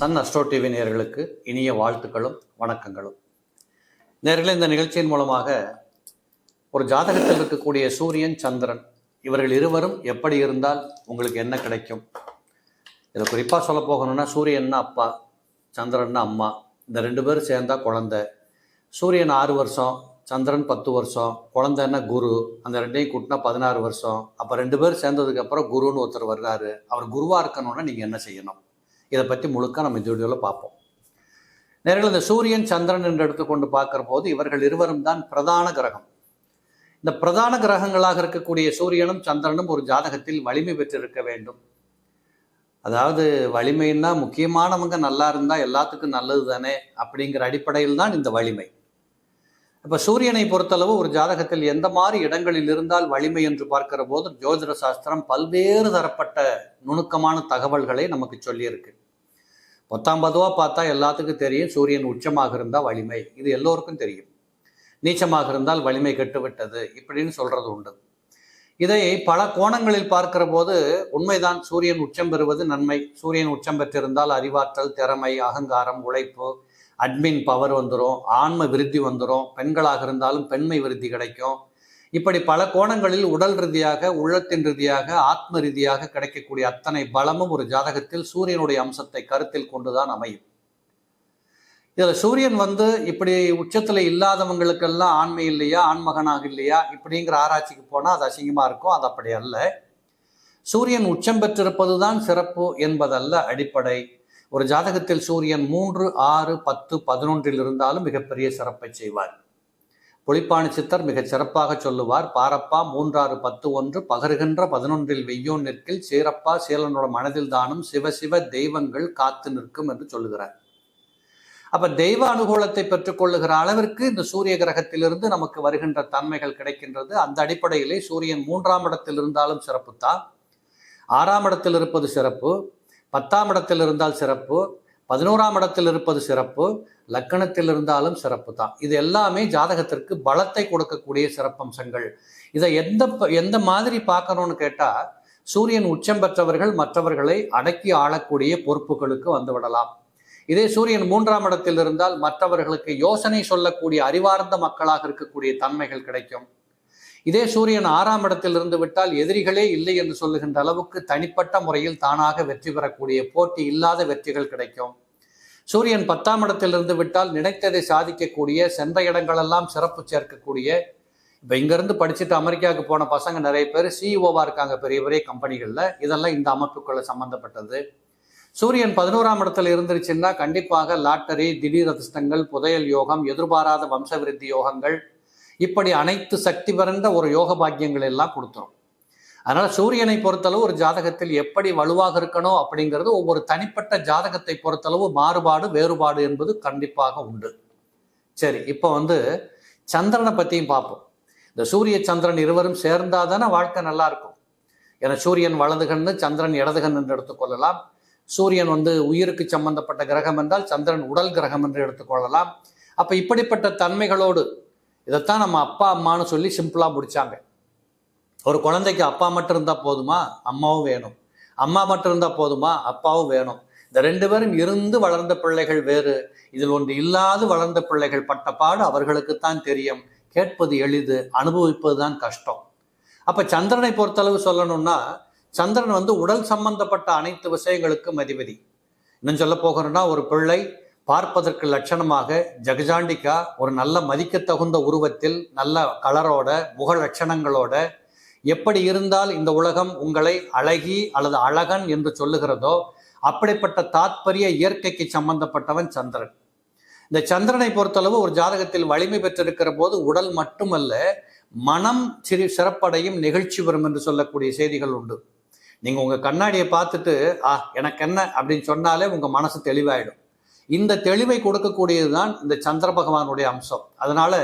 Sun astro TV நேர்களுக்கு இனிய வாழ்த்துக்களும் வணக்கங்களும். நேர்களை இந்த நிகழ்ச்சியின் மூலமாக ஒரு ஜாதகத்தில் இருக்கக்கூடிய சூரியன் சந்திரன் இவர்கள் இருவரும் எப்படி இருந்தால் உங்களுக்கு என்ன கிடைக்கும்? இதை குறிப்பாக சொல்ல போகணும்னா சூரியன்னா அப்பா சந்திரன்னா அம்மா இந்த ரெண்டு பேரும் சேர்ந்தால் குழந்தை. சூரியன் ஆறு வருஷம் சந்திரன் பத்து வருஷம் குழந்தைன்னா குரு அந்த ரெண்டையும் கூட்டினா பதினாறு வருஷம். அப்போ ரெண்டு பேரும் சேர்ந்ததுக்கப்புறம் குருன்னு ஒருத்தர் வர்றாரு. அவர் குருவாக இருக்கணும்னா நீங்கள் என்ன செய்யணும்? இதை பற்றி முழுக்க நம்ம இந்த வீடியோவில் பார்ப்போம். நேரில் இந்த சூரியன் சந்திரன் என்று எடுத்துக்கொண்டு பார்க்குற போது இவர்கள் இருவரும் தான் பிரதான கிரகம். இந்த பிரதான கிரகங்களாக இருக்கக்கூடிய சூரியனும் சந்திரனும் ஒரு ஜாதகத்தில் வலிமை பெற்றிருக்க வேண்டும். அதாவது வலிமைன்னா முக்கியமானவங்க நல்லா இருந்தால் எல்லாத்துக்கும் நல்லது தானே அப்படிங்கிற அடிப்படையில் தான் இந்த வலிமை. இப்போ சூரியனை பொறுத்தளவு ஒரு ஜாதகத்தில் எந்த மாதிரி இடங்களில் இருந்தால் வலிமை என்று பார்க்கிற போது ஜோதிட சாஸ்திரம் பல்வேறு தரப்பட்ட நுணுக்கமான தகவல்களை நமக்கு சொல்லியிருக்கு. பத்தாம் பதுவாக பார்த்தா எல்லாத்துக்கும் தெரியும். சூரியன் உச்சமாக இருந்தால் வலிமை. இது எல்லோருக்கும் தெரியும். நீச்சமாக இருந்தால் வலிமை கெட்டுவிட்டது இப்படின்னு சொல்கிறது உண்டு. இதை பல கோணங்களில் பார்க்கிற போது உண்மைதான். சூரியன் உச்சம் பெறுவது நன்மை. சூரியன் உச்சம் பெற்றிருந்தால் அறிவாற்றல் திறமை அகங்காரம் உழைப்பு அட்மின் பவர் வந்துடும் ஆன்ம விருத்தி வந்துடும் பெண்களாக இருந்தாலும் பெண்மை விருத்தி கிடைக்கும். இப்படி பல கோணங்களில் உடல் ரீதியாக உள்ளத்தின் ரீதியாக ஆத்ம ரீதியாக கிடைக்கக்கூடிய அத்தனை பலமும் ஒரு ஜாதகத்தில் சூரியனுடைய அம்சத்தை கருத்தில் கொண்டுதான் அமையும். இதில் சூரியன் வந்து இப்படி உச்சத்தில் இல்லாதவங்களுக்கெல்லாம் ஆண்மை இல்லையா ஆண்மகனாக இல்லையா இப்படிங்கிற ஆராய்ச்சிக்கு போனால் அது அசிங்கமாக இருக்கும் அது அப்படி அல்ல. சூரியன் உச்சம் பெற்றிருப்பதுதான் சிறப்பு என்பதல்ல அடிப்படை. ஒரு ஜாதகத்தில் சூரியன் மூன்று ஆறு பத்து பதினொன்றில் இருந்தாலும் மிகப்பெரிய சிறப்பை செய்வார். புலிப்பாணி சித்தர் மிகச் சிறப்பாக சொல்லுவார் பாரப்பா மூன்றாறு பத்து ஒன்று பகருகின்ற பதினொன்றில் வெய்யோன் நிற்கில் சீரப்பா சீலனோட மனதில் தானும் சிவ சிவ தெய்வங்கள் காத்து நிற்கும் என்று சொல்லுகிறார். அப்ப தெய்வ அனுகூலத்தை பெற்றுக்கொள்ளுகிற அளவிற்கு இந்த சூரிய கிரகத்திலிருந்து நமக்கு வருகின்ற தன்மைகள் கிடைக்கின்றது. அந்த அடிப்படையிலே சூரியன் மூன்றாம் இடத்தில் இருந்தாலும் சிறப்பு தான் ஆறாம் இடத்தில் இருப்பது சிறப்பு. பத்தாம் இடத்தில் இருந்தால் சிறப்பு. பதினோராம் இடத்தில் இருப்பது சிறப்பு லக்கணத்தில் இருந்தாலும் சிறப்பு தான். இது எல்லாமே ஜாதகத்திற்கு பலத்தை கொடுக்கக்கூடிய சிறப்பம்சங்கள். இதை எந்த ப- எந்த மாதிரி பார்க்கணும்னு கேட்டா சூரியன் உச்சம் பெற்றவர்கள் மற்றவர்களை அடக்கி ஆளக்கூடிய பொறுப்புகளுக்கு வந்துவிடலாம் இதே சூரியன் மூன்றாம் இடத்தில் இருந்தால் மற்றவர்களுக்கு யோசனை சொல்லக்கூடிய அறிவார்ந்த மக்களாக இருக்கக்கூடிய தன்மைகள் கிடைக்கும். இதே சூரியன் ஆறாம் இடத்தில் இருந்து விட்டால் எதிரிகளே இல்லை என்று சொல்லுகின்ற அளவுக்கு தனிப்பட்ட முறையில் தானாக வெற்றி பெறக்கூடிய போட்டி இல்லாத வெற்றிகள் கிடைக்கும். சூரியன் பத்தாம் இடத்தில் இருந்து விட்டால் நினைத்ததை சாதிக்கக்கூடிய சென்ற இடங்களெல்லாம் சிறப்பு சேர்க்கக்கூடிய இப்போ இங்கேருந்து படிச்சுட்டு அமெரிக்காவுக்கு போன பசங்க நிறைய பேர் சிஇஓவாக இருக்காங்க பெரிய பெரிய கம்பெனிகளில். இதெல்லாம் இந்த அமைப்புக்குள்ள சம்பந்தப்பட்டது. சூரியன் பதினோராம் இடத்துல இருந்துருச்சுன்னா கண்டிப்பாக லாட்டரி திடீர் அதிர்ஷ்டங்கள் புதையல் யோகம் எதிர்பாராத வம்சவிருத்தி யோகங்கள் இப்படி அனைத்து சக்தி பிறந்த ஒரு யோக பாக்கியங்கள் எல்லாம் கொடுத்துரும் அதனால சூரியனை பொறுத்தளவு ஒரு ஜாதகத்தில் எப்படி வலுவாக இருக்கணும் அப்படிங்கிறது ஒவ்வொரு தனிப்பட்ட ஜாதகத்தை பொறுத்தளவு மாறுபாடு வேறுபாடு என்பது கண்டிப்பாக உண்டு. சரி இப்போ வந்து சந்திரனை பற்றியும் பார்ப்போம். இந்த சூரிய சந்திரன் இருவரும் சேர்ந்தாதானே வாழ்க்கை நல்லா இருக்கும். ஏன்னா சூரியன் வலதுகன்னு சந்திரன் இடதுகன் என்று எடுத்துக்கொள்ளலாம். சூரியன் வந்து உயிருக்கு சம்பந்தப்பட்ட கிரகம் என்றால் சந்திரன் உடல் கிரகம் என்று எடுத்துக்கொள்ளலாம். அப்போ இப்படிப்பட்ட தன்மைகளோடு இதைத்தான் நம்ம அப்பா அம்மான்னு சொல்லி சிம்பிளாக முடித்தாங்க ஒரு குழந்தைக்கு அப்பா மட்டும் இருந்தால் போதுமா? அம்மாவும் வேணும். அம்மா மட்டும் இருந்தால் போதுமா? அப்பாவும் வேணும். இந்த ரெண்டு பேரும் இருந்து வளர்ந்த பிள்ளைகள் வேறு. இதில் ஒன்று இல்லாது வளர்ந்த பிள்ளைகள் பட்ட பாடு அவர்களுக்குத்தான் தெரியும். கேட்பது எளிது அனுபவிப்பது தான் கஷ்டம். அப்போ சந்திரனை பொறுத்தளவு சொல்லணும்னா சந்திரன் வந்து உடல் சம்பந்தப்பட்ட அனைத்து விஷயங்களுக்கும் அதிபதி. இன்னும் சொல்ல போகிறோம்னா ஒரு பிள்ளை பார்ப்பதற்கு லட்சணமாக ஜெகஜாண்டிகா ஒரு நல்ல மதிக்க தகுந்த உருவத்தில் நல்ல கலரோட முக லட்சணங்களோட எப்படி இருந்தால் இந்த உலகம் உங்களை அழகி அல்லது அழகன் என்று சொல்லுகிறதோ அப்படிப்பட்ட தாத்பரிய இயற்கைக்கு சம்பந்தப்பட்டவன் சந்திரன். இந்த சந்திரனை பொறுத்தளவு ஒரு ஜாதகத்தில் வலிமை பெற்றிருக்கிற போது உடல் மட்டுமல்ல மனம் சிறு சிறப்படையும் நிகழ்ச்சி வரும் என்று சொல்லக்கூடிய செய்திகள் உண்டு. நீங்கள் உங்கள் கண்ணாடியை பார்த்துட்டு ஆ எனக்கு என்ன? அப்படின்னு சொன்னாலே உங்கள் மனசு தெளிவாயிடும். இந்த தெளிவை கொடுக்கக்கூடியது தான் இந்த சந்திர பகவானுடைய அம்சம். அதனால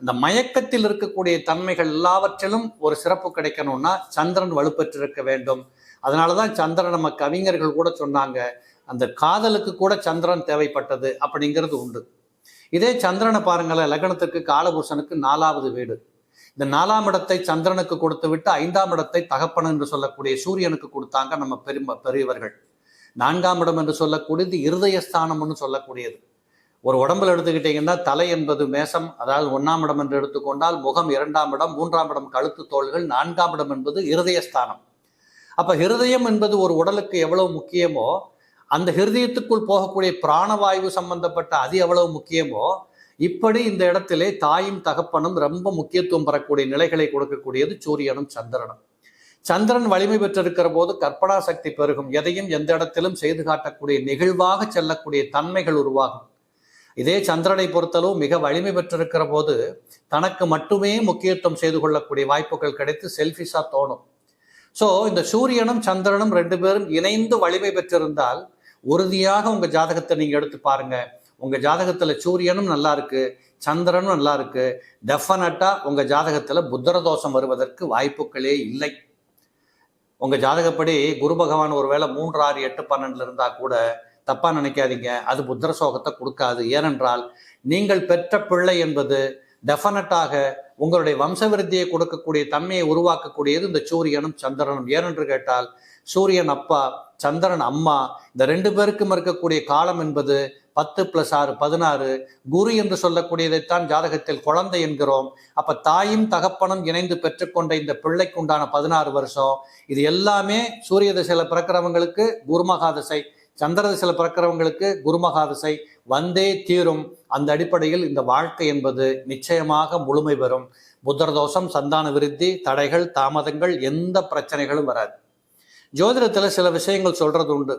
அந்த மயக்கத்தில் இருக்கக்கூடிய தன்மைகள் எல்லாவற்றிலும் ஒரு சிறப்பு கிடைக்கணும்னா சந்திரன் வலுப்பெற்றிருக்க வேண்டும். அதனாலதான் சந்திரன் நம்ம கவிஞர்கள் கூட சொன்னாங்க அந்த காதலுக்கு கூட சந்திரன் தேவைப்பட்டது அப்படிங்கிறது உண்டு. இதே சந்திரனை பாருங்களேன் லக்னத்துக்கு காலபூஷனுக்கு நாலாவது வீடு. இந்த நாலாம் இடத்தை சந்திரனுக்கு கொடுத்து விட்டு ஐந்தாம் இடத்தை தகப்பன் என்று சொல்லக்கூடிய சூரியனுக்கு கொடுத்தாங்க நம்ம பெரும பெரியவர்கள். நான்காம் இடம் என்று சொல்லக்கூடியது இருதயஸ்தானம்னு சொல்லக்கூடியது. ஒரு உடம்புல எடுத்துக்கிட்டீங்கன்னா தலை என்பது மேசம் அதாவது ஒன்றாம் இடம் என்று எடுத்துக்கொண்டால் முகம் இரண்டாம் இடம் மூன்றாம் இடம் கழுத்து தோள்கள் நான்காம் இடம் என்பது இருதயஸ்தானம். அப்போ ஹிருதயம் என்பது ஒரு உடலுக்கு எவ்வளவு முக்கியமோ அந்த ஹிருதயத்துக்குள் போகக்கூடிய பிராணவாயு சம்பந்தப்பட்ட அது எவ்வளவு முக்கியமோ இப்படி இந்த இடத்திலே தாயும் தகப்பனும் ரொம்ப முக்கியத்துவம் பெறக்கூடிய நிலைகளை கொடுக்கக்கூடியது சூரியனும் சந்திரனும். சந்திரன் வலிமை பெற்றிருக்கிற போது கற்பனா சக்தி பெருகும். எதையும் எந்த இடத்திலும் செய்து காட்டக்கூடிய நிகழ்வாக செல்லக்கூடிய தன்மைகள் உருவாகும். இதே சந்திரனை பொறுத்தளவு மிக வலிமை பெற்றிருக்கிற போது தனக்கு மட்டுமே முக்கியத்துவம் செய்து கொள்ளக்கூடிய வாய்ப்புகள் கிடைத்து செல்ஃபிஷா தோணும். ஸோ இந்த சூரியனும் சந்திரனும் ரெண்டு பேரும் இணைந்து வலிமை பெற்றிருந்தால் உறுதியாக உங்க ஜாதகத்தை நீங்க எடுத்து பாருங்க. உங்க ஜாதகத்துல சூரியனும் நல்லா இருக்கு சந்திரனும் நல்லா இருக்கு. டெஃபினட்டா உங்க ஜாதகத்துல புத்தர தோஷம் வருவதற்கு வாய்ப்புகளே இல்லை. உங்கள் ஜாதகப்படி குரு பகவான் ஒருவேளை மூன்று ஆறு எட்டு பன்னெண்டில் இருந்தால் கூட தப்பாக நினைக்காதீங்க. அது புத்திர சோகத்தை கொடுக்காது. ஏனென்றால் நீங்கள் பெற்ற பிள்ளை என்பது டெஃபினட்டாக உங்களுடைய வம்சவிருத்தியை கொடுக்கக்கூடிய தன்மையை உருவாக்கக்கூடியது இந்த சூரியனும் சந்திரனும். ஏனென்று கேட்டால் சூரியன் அப்பா சந்திரன் அம்மா இந்த ரெண்டு பேருக்கும் இருக்கக்கூடிய காலம் என்பது பத்து பிளஸ் ஆறு பதினாறு குரு என்று சொல்லக்கூடியதைத்தான் ஜாதகத்தில் குழந்தை என்கிறோம். அப்ப தாயும் தகப்பனும் இணைந்து பெற்றுக்கொண்ட இந்த பிள்ளைக்கு உண்டான பதினாறு வருஷம் இது எல்லாமே சூரிய திசையில பிறக்கிறவங்களுக்கு குருமகாதசை சந்திர திசையில பிறக்கிறவங்களுக்கு குருமகாதசை வந்தே தீரும். அந்த அடிப்படையில் இந்த வாழ்க்கை என்பது நிச்சயமாக முழுமை பெறும். புத்தரதோஷம் சந்தான விருத்தி தடைகள் தாமதங்கள் எந்த பிரச்சனைகளும் வராது. ஜோதிடத்தில் சில விஷயங்கள் சொல்றது உண்டு.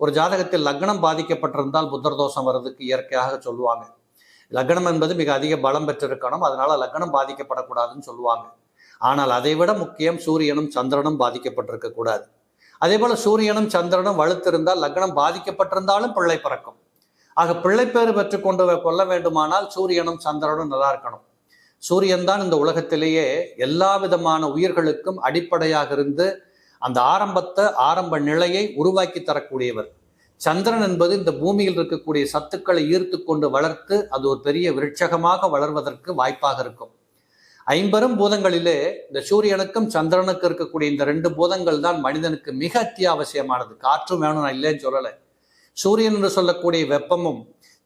ஒரு ஜாதகத்தில் லக்னம் பாதிக்கப்பட்டிருந்தால் புத்தர் தோஷம் வர்றதுக்கு இயற்கையாக சொல்லுவாங்க. லக்னம் என்பது மிக அதிக பலம் பெற்றிருக்கணும் அதனால லக்னம் பாதிக்கப்படக்கூடாதுன்னு சொல்லுவாங்க. ஆனால் அதை விட முக்கியம் சூரியனும் சந்திரனும் பாதிக்கப்பட்டிருக்க கூடாது. அதே போல சூரியனும் சந்திரனும் வலுத்திருந்தால் லக்னம் பாதிக்கப்பட்டிருந்தாலும் பிள்ளை பிறக்கும். ஆக பிள்ளைப்பேறு பெற்று கொண்டு கொள்ள வேண்டுமானால் சூரியனும் சந்திரனும் நல்லா இருக்கணும். சூரியன் தான் இந்த உலகத்திலேயே எல்லா விதமான உயிர்களுக்கும் அடிப்படையாக இருந்து அந்த ஆரம்பத்தை ஆரம்ப நிலையை உருவாக்கி தரக்கூடியவர். சந்திரன் என்பது இந்த பூமியில் இருக்கக்கூடிய சத்துக்களை ஈர்த்து கொண்டு வளர்த்து அது ஒரு பெரிய விருட்சகமாக வளர்வதற்கு வாய்ப்பாக இருக்கும். ஐம்பெரும் பூதங்களிலே இந்த சூரியனுக்கும் சந்திரனுக்கும் இருக்கக்கூடிய இந்த ரெண்டு பூதங்கள் தான் மனிதனுக்கு மிக அத்தியாவசியமானது. காற்றும் வேணும் நான் இல்லைன்னு சொல்லலை. சூரியன் என்று சொல்லக்கூடிய வெப்பமும்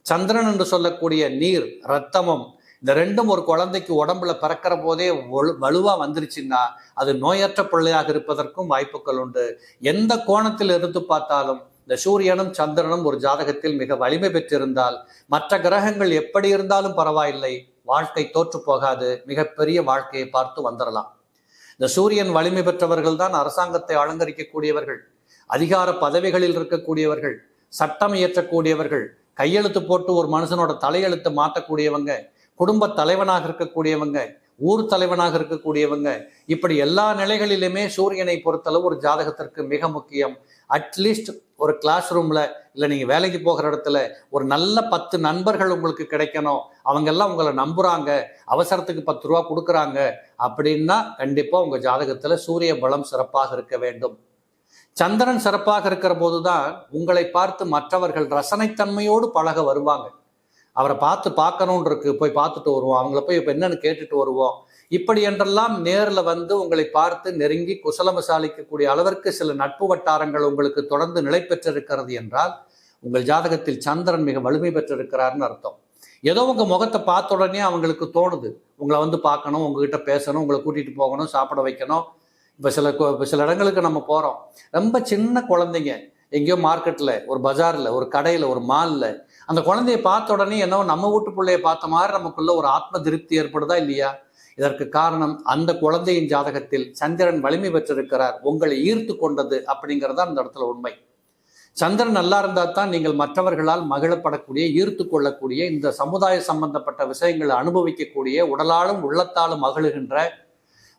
சந்திரன் என்று சொல்லக்கூடிய நீர் ரத்தமும் இந்த ரெண்டும் ஒரு குழந்தைக்கு உடம்புல பிறக்கிற போதே வலு வலுவா வந்துருச்சுன்னா அது நோயற்ற பிள்ளையாக இருப்பதற்கும் வாய்ப்புகள் உண்டு. எந்த கோணத்தில் இருந்து பார்த்தாலும் இந்த சூரியனும் சந்திரனும் ஒரு ஜாதகத்தில் மிக வலிமை பெற்றிருந்தால் மற்ற கிரகங்கள் எப்படி இருந்தாலும் பரவாயில்லை வாழ்க்கை தோற்று போகாது மிகப்பெரிய வாழ்க்கையை பார்த்து வந்துடலாம் இந்த சூரியன் வலிமை பெற்றவர்கள் தான் அரசாங்கத்தை அலங்கரிக்கக்கூடியவர்கள் அதிகார பதவிகளில் இருக்கக்கூடியவர்கள் சட்டம் இயற்றக்கூடியவர்கள் கையெழுத்து போட்டு ஒரு மனுஷனோட தலையெழுத்து மாற்றக்கூடியவங்க குடும்ப தலைவனாக இருக்கக்கூடியவங்க ஊர் தலைவனாக இருக்கக்கூடியவங்க இப்படி எல்லா நிலைகளிலுமே சூரியனை பொறுத்தளவு ஒரு ஜாதகத்திற்கு மிக முக்கியம். அட்லீஸ்ட் ஒரு கிளாஸ் ரூம்ல இல்லை நீங்கள் வேலைக்கு போகிற இடத்துல ஒரு நல்ல பத்து நண்பர்கள் உங்களுக்கு கிடைக்கணும். அவங்க எல்லாம் உங்களை நம்புறாங்க. அவசரத்துக்கு பத்து ரூபா கொடுக்குறாங்க. அப்படின்னா கண்டிப்பாக உங்கள் ஜாதகத்தில் சூரிய பலம் சிறப்பாக இருக்க வேண்டும். சந்திரன் சிறப்பாக இருக்கிற போதுதான் உங்களை பார்த்து மற்றவர்கள் ரசனைத்தன்மையோடு பழக வருவாங்க. அவரை பார்த்து பார்க்கணும்னு இருக்கு போய் பார்த்துட்டு வருவோம். அவங்கள போய் இப்போ என்னன்னு கேட்டுட்டு வருவோம். இப்படி என்றெல்லாம் நேரில் வந்து உங்களை பார்த்து நெருங்கி குசலமசாலிக்கக்கூடிய அளவிற்கு சில நட்பு வட்டாரங்கள் உங்களுக்கு தொடர்ந்து நிலை பெற்றிருக்கிறது என்றால் உங்கள் ஜாதகத்தில் சந்திரன் மிக வலிமை பெற்றிருக்கிறார்னு அர்த்தம். ஏதோ உங்கள் முகத்தை பார்த்த உடனே அவங்களுக்கு தோணுது. உங்களை வந்து பார்க்கணும் உங்ககிட்ட பேசணும் உங்களை கூட்டிகிட்டு போகணும் சாப்பிட வைக்கணும். இப்போ சில கு- சில இடங்களுக்கு நம்ம போகிறோம் ரொம்ப சின்ன குழந்தைங்க எங்கேயோ மார்க்கெட்டில் ஒரு பஜாரில் ஒரு கடையில் ஒரு மாலில் அந்த குழந்தையை பார்த்த உடனே என்னவோ நம்ம வீட்டு பிள்ளைய பார்த்த மாதிரி நமக்குள்ள ஒரு ஆத்ம திருப்தி ஏற்படுதா இல்லையா? இதற்கு காரணம் அந்த குழந்தையின் ஜாதகத்தில் சந்திரன் வலிமை பெற்றிருக்கிறார். உங்களை ஈர்த்து கொண்டது அப்படிங்கிறது அந்த இடத்துல உண்மை. சந்திரன் நல்லா இருந்தால் தான் நீங்கள் மற்றவர்களால் மகிழப்படக்கூடிய ஈர்த்து கொள்ளக்கூடிய இந்த சமுதாய சம்பந்தப்பட்ட விஷயங்களை அனுபவிக்கக்கூடிய உடலாலும் உள்ளத்தாலும் மகிழுகின்ற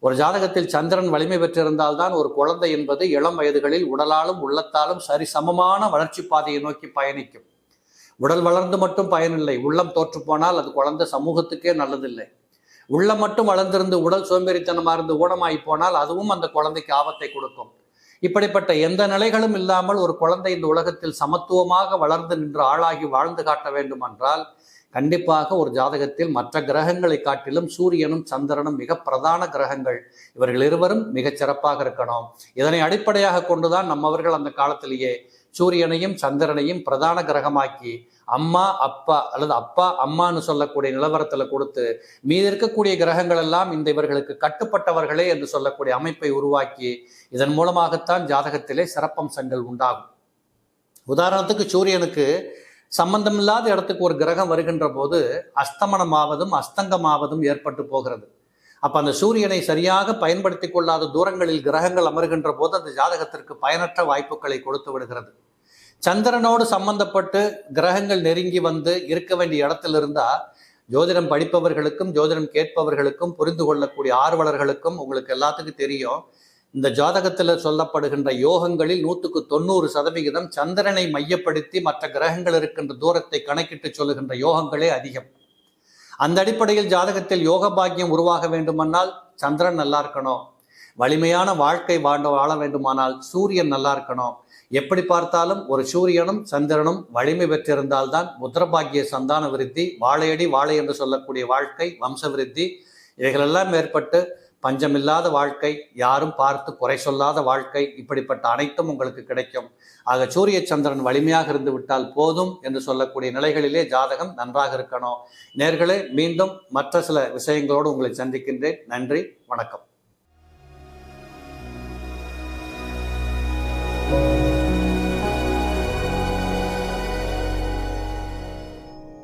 ஒரு ஜாதகத்தில் சந்திரன் வலிமை பெற்றிருந்தால்தான் ஒரு குழந்தை என்பது இளம் வயதுகளில் உடலாலும் உள்ளத்தாலும் சரி சமமான வளர்ச்சி பாதையை நோக்கி பயணிக்கும். உடல் வளர்ந்து மட்டும் பயனில்லை. உள்ளம் தோற்று போனால் அது குழந்தை சமூகத்துக்கே நல்லதில்லை. உள்ளம் மட்டும் வளர்ந்திருந்து உடல் சோம்பேறித்தனமா இருந்து ஊனமாகி போனால் அதுவும் அந்த குழந்தைக்கு ஆபத்தை கொடுக்கும். இப்படிப்பட்ட எந்த நிலைகளும் இல்லாமல் ஒரு குழந்தை இந்த உலகத்தில் சமத்துவமாக வளர்ந்து நின்று ஆளாகி வாழ்ந்து காட்ட வேண்டும் என்றால் கண்டிப்பாக ஒரு ஜாதகத்தில் மற்ற கிரகங்களை காட்டிலும் சூரியனும் சந்திரனும் மிக பிரதான கிரகங்கள். இவர்கள் இருவரும் மிகச் சிறப்பாக இருக்கணும். இதனை அடிப்படையாக கொண்டுதான் நம்மவர்கள் அந்த காலத்திலேயே சூரியனையும் சந்திரனையும் பிரதான கிரகமாக்கி அம்மா அப்பா அல்லது அப்பா அம்மான்னு சொல்லக்கூடிய நிலவரத்தில் கொடுத்து மீதி இருக்கக்கூடிய கிரகங்கள் எல்லாம் இந்த இவர்களுக்கு கட்டுப்பட்டவர்களே என்று சொல்லக்கூடிய அமைப்பை உருவாக்கி இதன் மூலமாகத்தான் ஜாதகத்திலே சிறப்பம்சங்கள் உண்டாகும். உதாரணத்துக்கு சூரியனுக்கு சம்பந்தமில்லாத இடத்துக்கு ஒரு கிரகம் வருகின்ற போது அஸ்தமனமாவதும் அஸ்தங்கமாவதும் ஏற்பட்டு போகிறது. அப்ப அந்த சூரியனை சரியாக பயன்படுத்தி கொள்ளாத தூரங்களில் கிரகங்கள் அமர்கின்ற போது அந்த ஜாதகத்திற்கு பயனற்ற வாய்ப்புகளை கொடுத்து விடுகிறது. சந்திரனோடு சம்பந்தப்பட்டு கிரகங்கள் நெருங்கி வந்து இருக்க வேண்டிய இடத்துல இருந்தா ஜோதிடம் படிப்பவர்களுக்கும் ஜோதிடம் கேட்பவர்களுக்கும் புரிந்து கொள்ளக்கூடிய ஆர்வலர்களுக்கும் உங்களுக்கு எல்லாத்துக்கும் தெரியும். இந்த ஜாதகத்தில் சொல்லப்படுகின்ற யோகங்களில் நூற்றுக்கு தொண்ணூறு சதவிகிதம் சந்திரனை மையப்படுத்தி மற்ற கிரகங்கள் இருக்கின்ற தூரத்தை கணக்கிட்டு சொல்லுகின்ற யோகங்களே அதிகம். அந்த அடிப்படையில் ஜாதகத்தில் யோக பாக்கியம் உருவாக வேண்டுமானால் சந்திரன் நல்லா இருக்கணும். வலிமையான வாழ்க்கை வாழ வாழ வேண்டுமானால் சூரியன் நல்லா இருக்கணும். எப்படி பார்த்தாலும் ஒரு சூரியனும் சந்திரனும் வலிமை பெற்றிருந்தால்தான் புத்திரபாக்கிய சந்தான விருத்தி வாழையடி வாழை என்று சொல்லக்கூடிய வாழ்க்கை வம்ச விருத்தி இவைகளெல்லாம் ஏற்பட்டு பஞ்சமில்லாத வாழ்க்கை யாரும் பார்த்து குறை சொல்லாத வாழ்க்கை இப்படிப்பட்ட அனைத்தும் உங்களுக்கு கிடைக்கும். ஆக சூரிய சந்திரன் வலிமையாக இருந்து விட்டால் போதும் என்று சொல்லக்கூடிய நிலைகளிலே ஜாதகம் நன்றாக இருக்கணும். நேர்களே மீண்டும் மற்ற சில விஷயங்களோடு உங்களை சந்திக்கின்றேன். நன்றி வணக்கம்.